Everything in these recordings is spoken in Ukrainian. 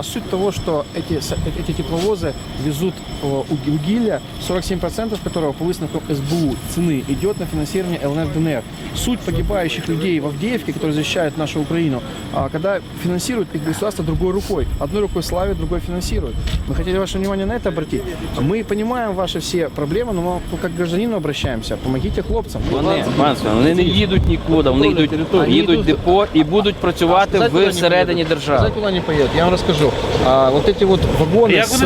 а суть того, что эти, с- эти тепловозы везут э, у- угилья, 47% которого по выставкам СБУ цены идет на финансирование ЛНР ДНР. Суть погибающих людей в Авдеевке, которые защищают нашу Украину, а, когда финансируют их государство другой рукой. Одной рукой славят, другой финансируют. Мы хотели ваше внимание на это обратить. Мы понимаем ваши все проблемы, но мы как к гражданину обращаемся. Помогите хлопцам. Вони, панство, вони не їдуть нікуди, вони йдуть, їдуть в депо і будуть працювати Знаете, куда они всередині поедут? держави. Знаете, куда они поедут? Я вам А, вот эти вот вагоны Як с...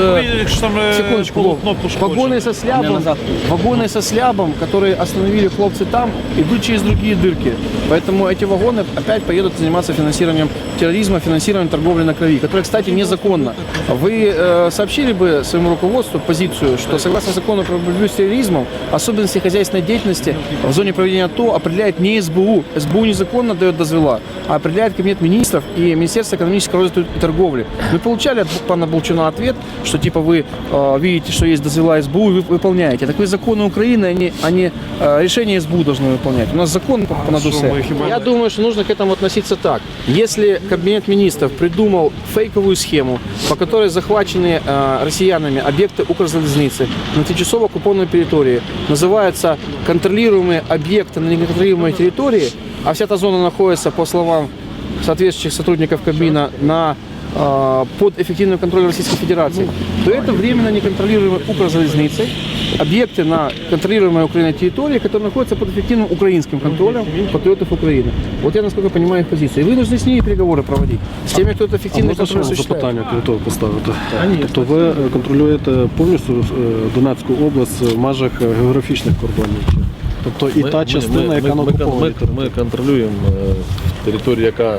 там е, Секундочку, Вов. вагоны со слябом, вагоны со слябом, которые остановили хлопцы там, идут через другие дырки. Поэтому эти вагоны опять поедут заниматься финансированием терроризма, финансированием торговли на крови, которая, кстати, незаконна. Вы э, сообщили бы своему руководству позицию, что согласно закону про борьбу с терроризмом, особенности хозяйственной деятельности в зоне проведения АТО определяет не СБУ. СБУ незаконно дает дозвела, а определяет Кабинет министров и Министерство экономического развития и торговли. Мы получали от пана Болчуна ответ, что типа вы э, видите, что есть дозвела СБУ и вы выполняете. Так вы законы Украины, они, они э, решения СБУ должны выполнять. У нас закон по, по надусе. Я думаю, что нужно к этому относиться так. Если Кабинет министров придумал фейковую схему, по которой захвачены э, россиянами объекты Укрзалезницы на тимчасово оккупированной территории, называются контролируемые объекты на неконтролируемой территории, а вся эта зона находится, по словам соответствующих сотрудников Кабмина, на под эффективным контролем Российской Федерации, то это временно неконтролируемые Укрзалезницей, объекты на контролируемой Украиной территории, которые находятся под эффективным украинским контролем патриотов Украины. Вот я, насколько понимаю, их позицию. И вы должны с ними переговоры проводить. С теми, кто это А эффективно можна ще контроль вам осуществляет. запитання крім того поставити? Конечно. Тобто ви е, контролюєте повністю е, Донецьку область в межах е, географічних кордонів? чи? Тобто і Ми- та ми- частина, ми- яка ми, на ми, окупованій ми, ми контролюємо е, територію, яка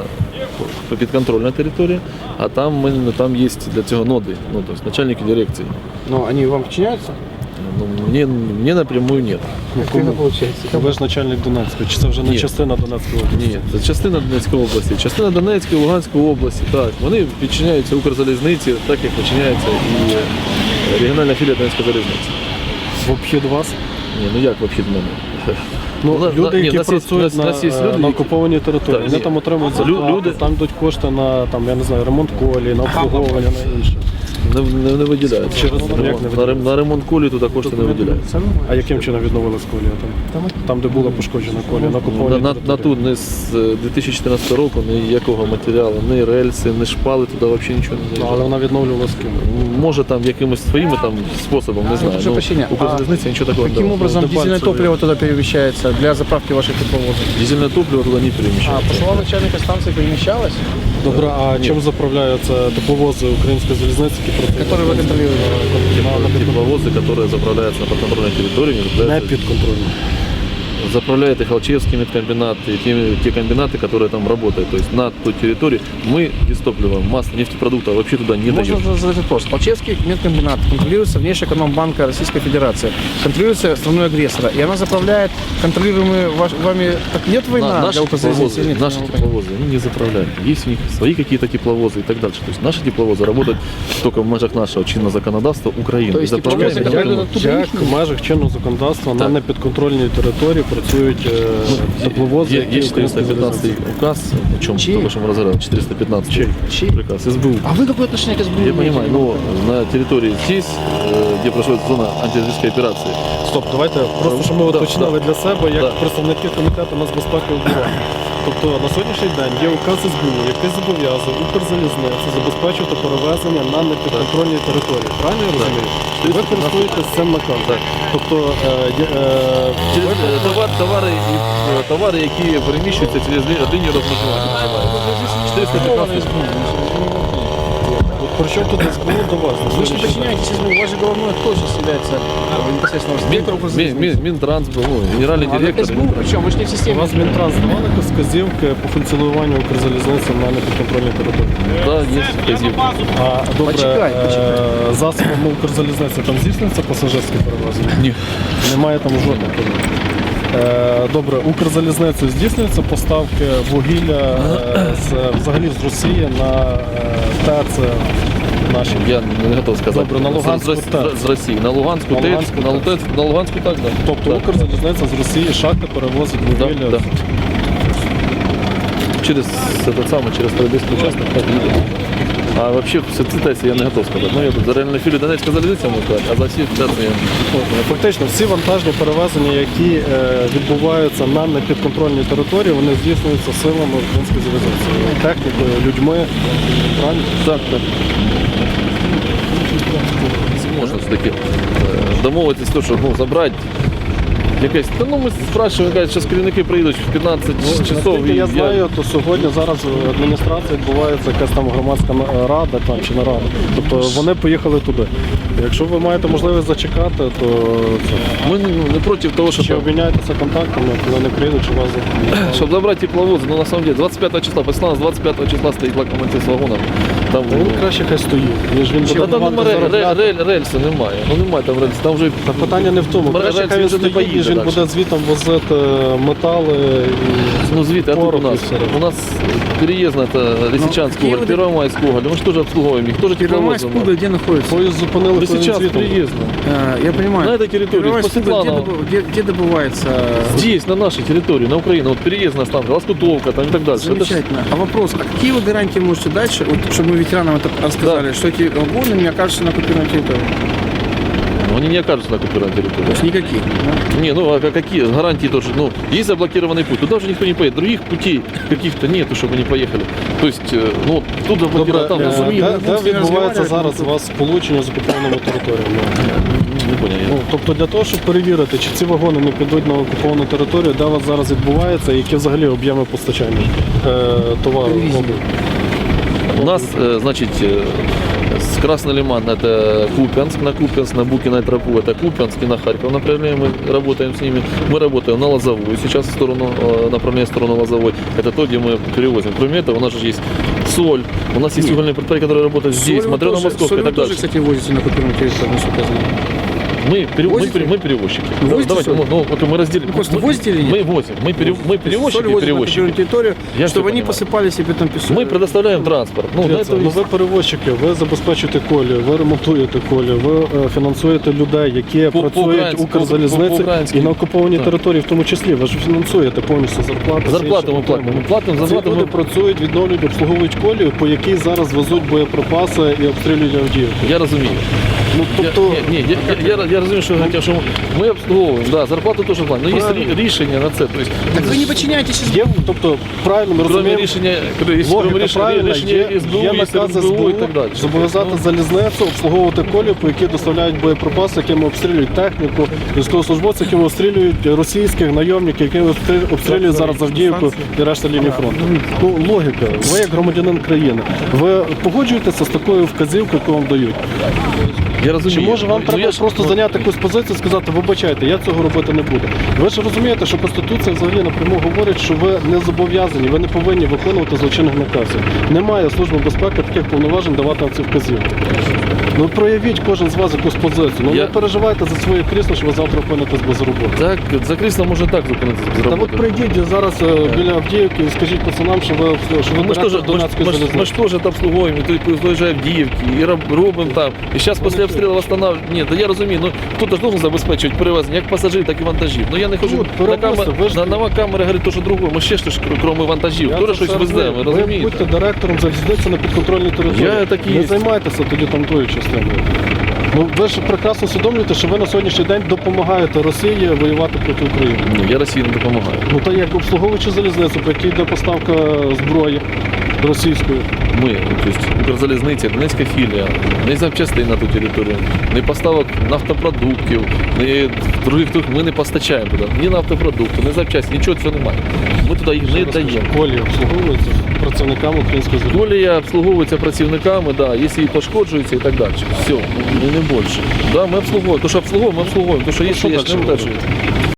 підконтрольна територія, а там ми там є для цього ноди, ну тобто начальники дирекції. Но они вам подчиняются? Ну, мені, мені напрямую ні. Как это? Ви ж начальник Донецької, чи це вже не Ні. частина Донецької області? Ні, це частина Донецької області, частина Донецької, Луганської області. Так, вони підчиняються Укрзалізниці, так як підчиняється і е, регіональна філія Донецької залізниці. В обхід вас? Ні, ну як в мене? Ну, У нас- люди, ні, які нас є- працюють нас- у нас є на, люди, е, на які- окупованій території, Так, вони ні. там отримують Лю- зарплату, люди- там йдуть кошти на там, я не знаю, ремонт колії, на обслуговування, на інше. Не, не, не виділяється. Через- на, як не ремонт, на, рем- на ремонт колії туди кошти не виділяються. А яким чином відновилась колія там? Там, де була пошкоджена колія, на На, окупованій на, на території? ту не з е, 2014 року ніякого матеріалу, ні рельси, ні шпали туди взагалі нічого не Ну, заїжджало. але вона відновлювалась ким? Може там якимось своїми там способом, не знаю. прошу прощения, Ну, Укрзалізниця нічого такого не Каким давала. образом Ну, дизельное пальцами. топливо туда перемещается для заправки ваших тепловозов? Дизельне топливо туди не А переміщається. по словам начальника станции перемещалось, Добре, а чим заправляються тепловози української залізниці, які працюють? которые вы контролируете? Тепловозы, которые заправляются на подконтрольной территории, не Не заправляются- підконтрольні. заправляет их Алчевский медкомбинат и те, те комбинаты, которые там работают. То есть на той территории мы дистопливо, масло, нефтепродукты вообще туда не Можно даем. задать вопрос. Алчевский медкомбинат контролируется внешэкономбанка Российской Федерации, контролируется страной агрессора, и она заправляет контролируемые ваш- вами... Так нет война На- для наши Укрзалезницы или тепловозы, нет? наши тепловозы, они не заправляют. Есть у них свои какие-то тепловозы и так дальше. То есть наши тепловозы работают только в межах нашего чинного законодавства Украины. То есть И заправляем тепловозы, их которые напрямую. идут оттуда Як їхні? в межах чинного законодавства на Так. непідконтрольній території працюють е, тепловози, Є, які є української 415 залізниці? указ, о чем Чей? только что мы разговаривали, 415 Чей? Чей? приказ СБУ. А вы какое отношение к СБУ Я имеете? понимаю, но на территории здесь, э, где происходит зона антитеррористической операции, Стоп, давайте просто щоб ми Да, уточнили для себе, як Да. представники комітету нацбезпеки і оборони. Тобто на сьогоднішній день є указ СБУ, який зобов'язує Укрзалізницю забезпечувати перевезення на непідконтрольній території. Правильно я розумію? Ви користуєтесь цим наказом. Тобто е, е, через е, товар, товари, і, е, товари, які переміщуються через лі- лінію розмежування. називається. 415 от при чому тут СБУ до вас? на Вы же не сьогоднішній день? подчиняетесь СБУ, ваш же головной кто сейчас является э, непосредственно Мін, директор Мін, Укрзалезницы? Мін, Мінтранс був, ну, генеральний А, директор. СБУ причем, вы же не в У системе. вас Мінтранс давали якісь вказівки по функціонуванню Укрзалізниці на непідконтрольній території? Да, є вказівки. А добре, Почекай, е, почекай. засобами Укрзалізниці там здійснюється пасажирське перевезення? Ні. Немає там жодних. Е, Добре, Укрзалізницею здійснюються поставки вугілля е, з, взагалі з Росії на е, ТЕЦ наші. Я не готов сказати. Добре, на Луганську з, так. з, з Росії. На Луганську, На ТЕЦ, Луганську на, Луганську, на Луганську так, да. Тобто Так. Укрзалізниця з Росії шахти перевозить вугілля. да. Через этот самый, через Старобільський участок так їде. А вообще все цитайся я не готов сказати. Ну я тут за реальну філію Донецька залізниця можу сказати, а за всі чесно я. Фактично, всі вантажні перевезення, які е, відбуваються на непідконтрольній території, вони здійснюються силами української залізниці. Технікою, людьми. Правильно? Так, так. Можна все-таки е, домовитись, то, що ну, забрати якесь. Та ну ми спрашуємо, кажуть, що керівники приїдуть в 15 часов. І я знаю, то сьогодні зараз в адміністрації відбувається якась там громадська рада там, чи нарада. Тобто вони поїхали туди. Якщо ви маєте можливість зачекати, то це, Ми ну, не проти того, чи щоб, обміняйтеся контактами, коли не приїдуть, чи вас щоб забрати тепловози. Ну на самом деле 25 числа, послала з 25 числа стоїть локомотив з вагоном. Там Та він краще хай стоїть, ніж він буде Та там варто немає рель, заробляти. рель, рельси немає. Ну немає там рельси. Там вже Та питання не в тому. Мережа Краще хай він звідти не стоїть, ніж поїде він далі. буде звітом возити метали. І... ну звідти, а тут у порох і нас. все. У нас переїзд на это Лисичанскую, Киев- Первомайскую, мы же тоже обслуговуем их, тоже Первомайск тепловозом. куда, где находится? Поїзд зупинили, коли він Лисичанск звітом. переездно. Э, Я понимаю. На этой территории, Первомайск по куда, где, Светланово. добы- где- где добывается? Здесь, на нашей территории, на Украине, вот переездная станция, Лоскутовка там и так дальше. Это ж- Замечательно. А вопрос, а какие вы гарантии можете дать, что- вот, чтобы мы ветеранам это рассказали, что эти вагоны не окажутся на оккупированной территории? ну, они не окажутся на оккупированной территории. То есть никаких. да? Не, ну а какие гарантии тоже? Ну, есть заблокированный путь, туда уже никто не поедет. Других путей каких-то нету, чтобы не поехали. То есть, э, ну, тут заблокировано, там Добре, е, розумію, заблокировано. ми де, будемо де відбувається розмовляти, зараз у вас сполучення з окупованими територіями? Не понял я. Ну, тобто для того, щоб перевірити, чи ці вагони не підуть на окуповану територію, де у вас зараз відбувається, і які взагалі об'єми постачання е, товару. У нас, э, значит, э, с Красный Лиман это Купянск, на Купянск, на Букиной тропу это Купянск и на Харьков направляем, мы работаем с ними. Мы работаем на Лозовую, сейчас в сторону, э, направление в сторону Лозовой. Это то, где мы перевозим. Кроме этого, у нас же есть соль, у нас есть угольные предприятия, которые работают здесь, Соль вы тоже- Матрена-Московская соль и вы так тоже, дальше. кстати, возите на оккупированную территорию, насколько я знаю. Мы, пере- мы, Возите? пере- мы перевозчики. Вы возите Давайте, соль? ну, ну, вот мы разделим. Ну, просто мы, возите или нет? Мы возим. Мы, пере- мы перевозчики Соль и возят на перевозчики. оккупированную территорию, Я чтобы всё они понимаю. посыпали себе там песок. Мы предоставляем транспорт. Ну, для Дивіться, этого ну, есть- ви перевозчики, ви забезпечуєте колі, ви ремонтуєте колі, ви е, фінансуєте людей, які По- працюють по-українськи, в Укрзалізниці по- по-українськи. і на окупованій Так. території, в тому числі. Ви ж фінансуєте повністю зарплати. Зарплату ми всі інші платимо. Ми платимо Ці зарплату. люди Ми... працюють, відновлюють, обслуговують колію, по якій зараз везуть боєприпаси і обстрілюють Авдіївку. Я розумію. Ну, тобто, я, ні, ні, я, я, я, розумію, що ви говорите, що ми обслуговуємо, да, зарплату теж платимо. Але є рі- рішення на це. Тобто, Так вы не подчиняетесь є, тобто, правильно ми кроме розуміємо, рішення, крім Логіка рішення, правильна, рішення є, СБУ, є є накази СБУ і так далі. зобов'язати Ну, залізницю обслуговувати колію, по якій доставляють боєприпаси, якими обстрілюють техніку, військовослужбовців, якими обстрілюють російських найомників, які обстрі- обстрілюють зараз Авдіївку і решта лінії фронту. Ну, логіка. Ви як громадянин країни, ви погоджуєтеся з такою вказівкою, яку вам дають? Я розумію. Чи може вам Ну, треба я ж- просто ну, зайняти якусь позицію і сказати, вибачайте, я цього робити не буду. Ви ж розумієте, що Конституція взагалі напряму говорить, що ви не зобов'язані, ви не повинні виконувати злочинних наказів. Немає служби безпеки таких повноважень давати вам ці вказівки. Ну проявіть кожен з вас якусь позицію. Ну Я- не переживайте за своє крісло, що ви завтра опинитесь без роботи. Так, за крісло можна так зупинитися без Та от роботи. прийдіть зараз е, біля Авдіївки і скажіть пацанам, що ви що ви Ну, мы же берете тоже, з мы, ж- Донецької мы, ж- мы залізниці. ж тоже это обслуговуем, и тут уезжаем в Авдіївки, и роб- робимо там. І зараз після обстрілу восстанавливаем. Ні, да я розумію, ну хто ж должен забезпечувати перевезення, як пасажирів, так і вантажів. Ну я не хочу Ну, на, камер, ви ж- на, на камери говорити то, що другого. Ми ще ж крім вантажів, Я теж щось все веземо. Ви розумієте? будьте директором залізниці на підконтрольній території. Я так і Не займайтеся тоді там тою частиною. Ну ви ж прекрасно усвідомлюєте, що ви на сьогоднішній день допомагаєте Росії воювати проти України. Ні, я Росії не допомагаю. Ну та як обслуговуючи залізницю, по якій йде поставка зброї російської. Ми, тобто Укрзалізниця, Донецька філія, не запчастин на ту територію, не поставок нафтопродуктів, не других ми не постачаємо туди. Ні нафтопродукти, ні запчасті, нічого цього немає. Ми туди їх не даємо. Колі обслуговуються працівниками української залізниці. Колія обслуговується працівниками, да, якщо її пошкоджується і так далі. Все, не, більше. Да, ми обслуговуємо. То, що обслуговуємо, ми обслуговуємо. То, що є, що є, не.